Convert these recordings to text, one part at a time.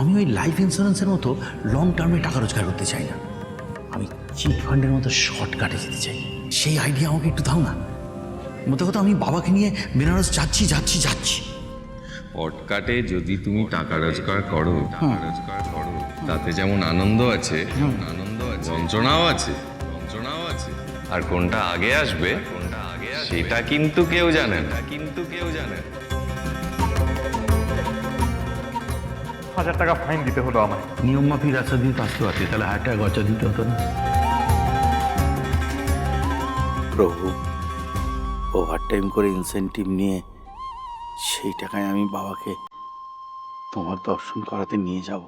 আমি ওই লাইফ ইন্স্যুরেন্সের মতো লং টার্মে টাকা রোজগার করতে চাই না। আমি চিট ফান্ডের মতো শর্টকাটে যেতে চাই। সেই আইডিয়া আমাকে একটু দাও না। মতো কথা আমি বাবাকে নিয়ে বেনারস যাচ্ছি যাচ্ছি যাচ্ছি। শর্টকাটে যদি তুমি টাকা রোজগার করো টাকা রোজগার করো তাতে যেমন আনন্দ আছে আনন্দ আছে যন্ত্রণাও আছে যন্ত্রণাও আছে। আর কোনটা আগে আসবে কোনটা আগে সেটা কিন্তু কেউ জানে না। কিন্তু কেউ জানে না। হাজার টাকা ফাইন দিতে হলো আমায়। নিয়ম মাফিক রাস্তা দিয়ে আসতে পারছি তাহলে হাজার টাকা গচা দিতে হতো না। প্রভু ওভারটাইম করে ইনসেন্টিভ নিয়ে সেই টাকায় আমি বাবাকে তোমার দর্শন করাতে নিয়ে যাব।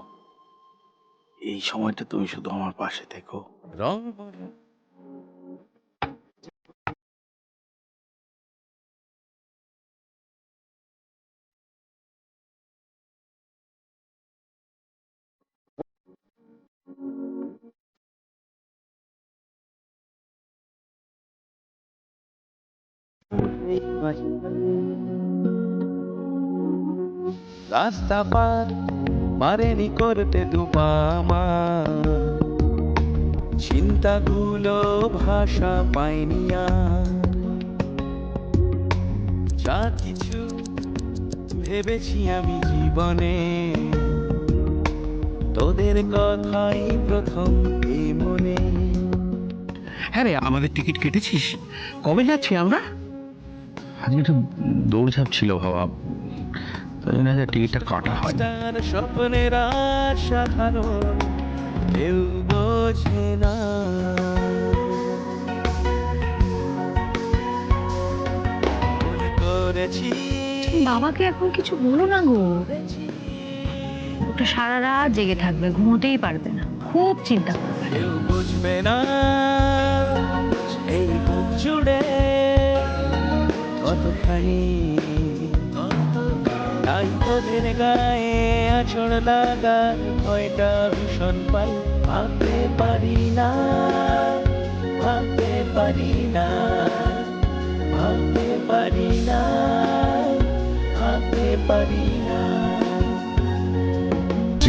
এই সময়টা তুমি শুধু আমার পাশে থেকো। রাস্তা পার মারেনি করতে দুপামা। চিন্তাগুলো ভাষা পায়নি আর। যা কিছু ভেবেছি আমি জীবনে। তোদের কথাই প্রথম এ মনে। হ্যাঁ রে আমাদের টিকিট কেটেছিস? কবে যাচ্ছি আমরা? আজকে একটু দৌড়ঝাঁপ ছিল বাবা। তাই জন্য আজকে টিকিটটা কাটা হয় তার স্বপ্নের সাধারণ কেউ বোঝে না। করেছি। বাবাকে এখন কিছু বলো না গো। ওটা সারা রাত জেগে থাকবে, ঘুমোতেই পারবে না। খুব চিন্তা করবে। বুঝবে না এই গায়ে পারি না, ভাবতে পারি না, ভাবতে পারি না পারি না।